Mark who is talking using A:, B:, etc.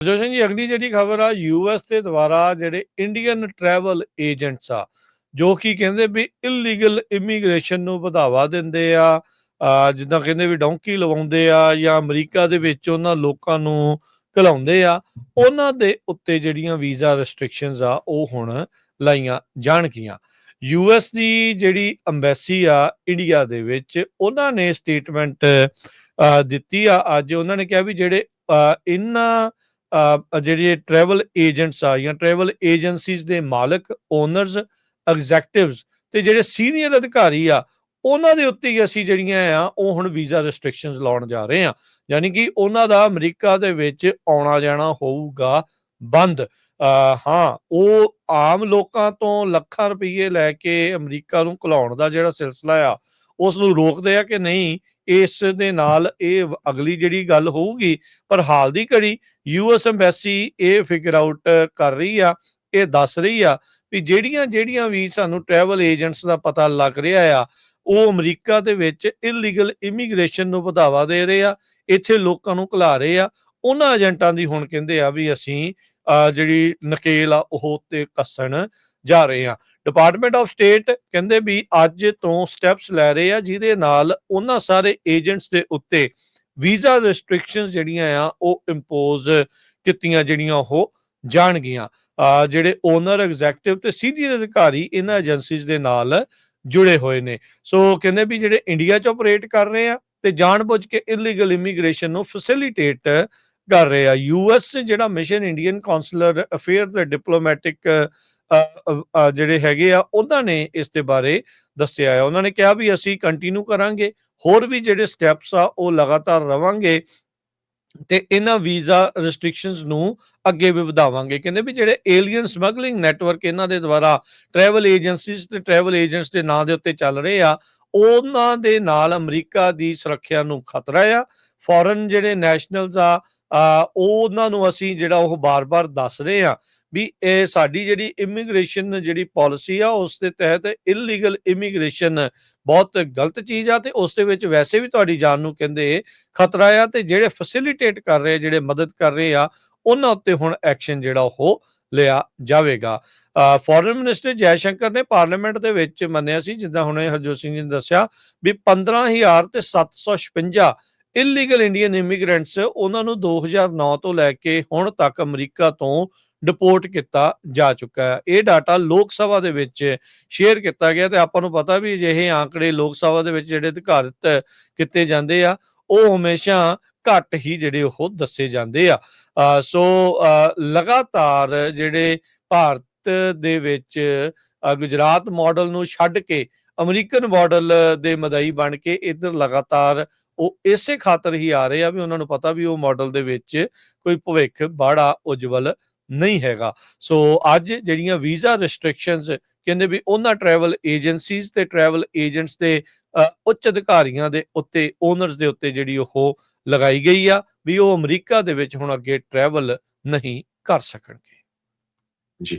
A: ਜੋਸ਼ਨ ਜੀ, ਅਗਲੀ ਜਿਹੜੀ ਖਬਰ ਆ ਯੂਐਸ ਦੇ ਦੁਆਰਾ ਜਿਹੜੇ ਇੰਡੀਅਨ ਟਰੈਵਲ ਏਜੰਟਸ ਆ, ਜੋ ਕਿ ਕਹਿੰਦੇ ਵੀ ਇਲੀਗਲ ਇਮੀਗ੍ਰੇਸ਼ਨ ਨੂੰ ਵਧਾਵਾ ਦਿੰਦੇ ਆ ਜਿੱਦਾਂ ਕਹਿੰਦੇ ਵੀ ਡੌਂਕੀ ਲਵਾਉਂਦੇ ਆ ਜਾਂ ਅਮਰੀਕਾ ਦੇ ਵਿੱਚ ਉਹਨਾਂ ਲੋਕਾਂ ਨੂੰ ਘਲਾਉਂਦੇ ਆ, ਉਹਨਾਂ ਦੇ ਉੱਤੇ ਜਿਹੜੀਆਂ ਵੀਜ਼ਾ ਰੈਸਟ੍ਰਿਕਸ਼ਨਸ ਆ, ਉਹ ਹੁਣ ਲਾਈਆਂ ਜਾਣਗੀਆਂ। ਯੂਐਸ ਦੀ ਜਿਹੜੀ ਅੰਬੈਸੀ ਆ ਇੰਡੀਆ ਦੇ ਵਿੱਚ, ਉਹਨਾਂ ਨੇ ਸਟੇਟਮੈਂਟ ਦਿੱਤੀ ਆ, ਅੱਜ ਉਹਨਾਂ ਨੇ ਕਿਹਾ ਵੀ ਜਿਹੜੇ ਇਹਨਾਂ ਜਿਹੜੇ ਟਰੈਵਲ ਏਜੰਟਸ ਆ ਜਾਂ ਟਰੈਵਲ ਏਜੰਸੀਜ਼ ਦੇ ਮਾਲਕ ਓਨਰਸ ਐਗਜ਼ੈਕਟਿਵਸ ਤੇ ਜਿਹੜੇ ਸੀਨੀਅਰ ਅਧਿਕਾਰੀ ਆ, ਉਹਨਾਂ ਦੇ ਉੱਤੇ ਹੀ ਅਸੀਂ ਜਿਹੜੀਆਂ ਆ, ਉਹ ਹੁਣ ਵੀਜ਼ਾ ਰੈਸਟ੍ਰਿਕਸ਼ਨਸ ਲਾਉਣ ਜਾ ਰਹੇ ਆ ਯਾਨੀ ਕਿ ਉਹਨਾਂ ਦਾ ਅਮਰੀਕਾ ਦੇ ਵਿੱਚ ਆਉਣਾ ਜਾਣਾ ਹੋਊਗਾ ਬੰਦ। ਹਾਂ, ਉਹ ਆਮ ਲੋਕਾਂ ਤੋਂ ਲੱਖਾਂ ਰੁਪਏ ਲੈ ਕੇ ਅਮਰੀਕਾ ਨੂੰ ਘਲਾਉਣ ਦਾ ਜਿਹੜਾ ਸਿਲਸਿਲਾ ਆ, ਉਸ ਨੂੰ ਰੋਕਦੇ ਆ ਕਿ ਨਹੀਂ ਇਸ ਦੇ ਨਾਲ ਇਹ ਅਗਲੀ ਜਿਹੜੀ ਗੱਲ ਹੋਊਗੀ ਪਰ ਹਾਲ ਦੀ ਘੜੀ ਯੂਐਸ ਐਮਬੈਸੀ ਇਹ ਫਿਗਰ ਆਊਟ ਕਰ ਰਹੀ ਆ ਇਹ ਦੱਸ ਰਹੀ ਆ ਵੀ ਜਿਹੜੀਆਂ ਜਿਹੜੀਆਂ ਵੀ ਸਾਨੂੰ ਟਰੈਵਲ ਏਜੰਟਸ ਦਾ ਪਤਾ ਲੱਗ ਰਿਹਾ ਆ ਉਹ ਅਮਰੀਕਾ ਦੇ ਵਿੱਚ ਇਲੀਗਲ ਇਮੀਗ੍ਰੇਸ਼ਨ ਨੂੰ ਵਧਾਵਾ ਦੇ ਰਹੇ ਆ ਇੱਥੇ ਲੋਕਾਂ ਨੂੰ ਘਲਾ ਰਹੇ ਆ ਉਹਨਾਂ ਏਜੰਟਾਂ ਦੀ ਹੁਣ ਕਹਿੰਦੇ ਆ ਵੀ ਅਸੀਂ ਅਹ, ਜਿਹੜੀ ਨਕੇਲ ਆ ਉਹ ਤੇ ਕੱਸਣ ਜਾ ਰਹੇ ਆ। ਡਿਪਾਰਟਮੈਂਟ ਆਫ ਸਟੇਟ ਕਹਿੰਦੇ ਵੀ ਅੱਜ ਤੋਂ ਸਟੈਪਸ ਲੈ ਰਹੇ ਆ, ਜਿਹਦੇ ਨਾਲ ਉਹਨਾਂ ਸਾਰੇ ਏਜੰਟਸ ਦੇ ਉੱਤੇ ਵੀਜ਼ਾ ਰੈਸਟ੍ਰਿਕਸ਼ਨਸ ਜਿਹੜੀਆਂ ਆ, ਉਹ ਇੰਪੋਜ਼ ਕੀਤੀਆਂ ਜਿਹੜੀਆਂ ਉਹ ਜਾਣਗੀਆਂ। ਜਿਹੜੇ ਓਨਰ ਐਗਜ਼ੈਕਟਿਵ ਤੇ ਸੀਨੀਅਰ ਅਧਿਕਾਰੀ ਇਹਨਾਂ ਏਜੰਸੀਜ਼ ਦੇ ਨਾਲ ਜੁੜੇ ਹੋਏ ਨੇ। ਸੋ ਕਹਿੰਦੇ ਵੀ ਜਿਹੜੇ ਇੰਡੀਆ 'ਚ ਆਪਰੇਟ ਕਰ ਰਹੇ ਆ ਤੇ ਜਾਣਬੁੱਝ ਕੇ ਇਲੀਗਲ ਇਮੀਗ੍ਰੇਸ਼ਨ ਨੂੰ ਫੈਸਿਲਿਟੇਟ ਕਰ ਰਹੇ ਆ। ਯੂਐਸ ਜਿਹੜਾ ਮਿਸ਼ਨ ਇੰਡੀਅਨ ਕਾਉਂਸਲਰ ਅਫੇਅਰਸ ਤੇ ਡਿਪਲੋਮੈਟਿਕ ਜਿਹੜੇ ਹੈਗੇ ਆ ਉਹਨਾਂ ਨੇ ਇਸ ਦੇ ਬਾਰੇ ਦੱਸਿਆ ਹੈ ਉਹਨਾਂ ਨੇ ਕਿਹਾ ਵੀ ਅਸੀਂ ਕੰਟੀਨਿਊ ਕਰਾਂਗੇ ਹੋਰ ਵੀ ਜਿਹੜੇ ਸਟੈਪਸ ਆ ਉਹ ਲਗਾਤਾਰ ਰਵਾਂਗੇ ਤੇ ਇਹਨਾਂ ਵੀਜ਼ਾ ਰੈਸਟ੍ਰਿਕਸ਼ਨਸ ਨੂੰ ਅੱਗੇ ਵੀ ਵਧਾਵਾਂਗੇ। ਕਹਿੰਦੇ ਵੀ ਜਿਹੜੇ ਏਲੀਅਨ ਸਮਗਲਿੰਗ ਨੈਟਵਰਕ ਇਹਨਾਂ ਦੇ ਦੁਆਰਾ ਟਰੈਵਲ ਏਜੰਸੀਜ਼ ਤੇ ਟਰੈਵਲ ਏਜੰਟਸ ਦੇ ਨਾਂ ਦੇ ਉੱਤੇ ਚੱਲ ਰਹੇ ਆ ਉਹਨਾਂ ਦੇ ਨਾਲ ਅਮਰੀਕਾ ਦੀ ਸੁਰੱਖਿਆ ਨੂੰ ਖਤਰਾ ਆ। ਫੋਰਨ ਜਿਹੜੇ ਨੈਸ਼ਨਲਸ ਆ ਆ, ਉਹਨਾਂ ਨੂੰ ਅਸੀਂ ਜਿਹੜਾ ਉਹ ਬਾਰ-ਬਾਰ ਦੱਸ ਰਹੇ ਆ ਵੀ ਇਹ ਸਾਡੀ ਜਿਹੜੀ ਇਮੀਗ੍ਰੇਸ਼ਨ ਜਿਹੜੀ ਪਾਲਿਸੀ ਆ ਉਸ ਦੇ ਤਹਿਤ ਇਲੀਗਲ ਇਮੀਗ੍ਰੇਸ਼ਨ ਬਹੁਤ ਗਲਤ ਚੀਜ਼ ਆ ਤੇ ਉਸ ਦੇ ਵਿੱਚ ਵੈਸੇ ਵੀ ਤੁਹਾਡੀ ਜਾਨ ਨੂੰ ਕਹਿੰਦੇ ਖਤਰਾ ਆ ਤੇ ਜਿਹੜੇ ਫੈਸਿਲਿਟੇਟ ਕਰ ਰਹੇ ਆ, ਜਿਹੜੇ ਮਦਦ ਕਰ ਰਹੇ ਆ ਉਹਨਾਂ ਉੱਤੇ ਹੁਣ ਐਕਸ਼ਨ ਜਿਹੜਾ ਉਹ ਲਿਆ ਜਾਵੇਗਾ। ਫੋਰਨ ਮਿਨਿਸਟਰ ਜੈ ਸ਼ੰਕਰ ਨੇ ਪਾਰਲੀਮੈਂਟ ਦੇ ਵਿੱਚ ਮੰਨਿਆ ਸੀ ਜਿੱਦਾਂ ਹੁਣੇ ਹਰਜੋਤ ਸਿੰਘ ਜੀ ਨੇ ਦੱਸਿਆ ਵੀ 15000 ਤੇ 756 ਇਲੀਗਲ ਇੰਡੀਅਨ ਇਮੀਗ੍ਰੈਂਟਸ ਉਹਨਾਂ ਨੂੰ 2009 ਤੋਂ ਲੈ ਕੇ ਹੁਣ ਤੱਕ ਅਮਰੀਕਾ ਤੋਂ ਡਿਪੋਰਟ ਕੀਤਾ ਜਾ ਚੁੱਕਾ ਹੈ। ਇਹ ਡਾਟਾ ਲੋਕ ਸਭਾ ਦੇ ਵਿੱਚ ਸ਼ੇਅਰ ਕੀਤਾ ਗਿਆ ਤੇ ਆਪਾਂ ਨੂੰ ਪਤਾ ਵੀ ਅਜਿਹੇ ਆંકੜੇ ਲੋਕ ਸਭਾ ਦੇ ਵਿੱਚ ਜਿਹੜੇ ਅਧਿਕਾਰਿਤ ਕੀਤੇ ਜਾਂਦੇ ਆ, ਉਹ ਹਮੇਸ਼ਾ ਘੱਟ ਹੀ ਜਿਹੜੇ ਉਹ ਦੱਸੇ ਜਾਂਦੇ ਆ। ਸੋ ਲਗਾਤਾਰ ਜਿਹੜੇ ਭਾਰਤ ਦੇ ਵਿੱਚ ਗੁਜਰਾਤ ਮਾਡਲ ਨੂੰ ਛੱਡ ਕੇ ਅਮਰੀਕਨ ਮਾਡਲ ਦੇ ਮਦਈ ਬਣ ਕੇ ਇੱਧਰ ਲਗਾਤਾਰ ਉਹ ਇਸੇ ਖਾਤਰ ਹੀ ਆ ਰਹੇ ਆ ਵੀ ਉਹਨਾਂ ਨੂੰ ਪਤਾ ਵੀ ਉਹ ਮਾਡਲ ਦੇ ਵਿੱਚ ਕੋਈ ਭਵਿੱਖ ਬਾੜਾ ਉਜਵਲ ਨਹੀਂ ਹੈਗਾ। ਸੋ ਅੱਜ ਜਿਹੜੀਆਂ ਵੀਜ਼ਾ ਰੈਸਟ੍ਰਿਕਸ਼ਨਸ ਕਹਿੰਦੇ ਵੀ ਉਹਨਾਂ ਟਰੈਵਲ ਏਜੰਸੀਜ਼ ਤੇ ਟਰੈਵਲ ਏਜੰਟਸ ਦੇ ਉੱਚ ਅਧਿਕਾਰੀਆਂ ਦੇ ਉੱਤੇ ਓਨਰਸ ਦੇ ਉੱਤੇ ਜਿਹੜੀ ਉਹ ਲਗਾਈ ਗਈ ਆ ਵੀ ਉਹ ਅਮਰੀਕਾ ਦੇ ਵਿੱਚ ਹੁਣ ਅੱਗੇ ਟਰੈਵਲ ਨਹੀਂ ਕਰ ਸਕਣਗੇ।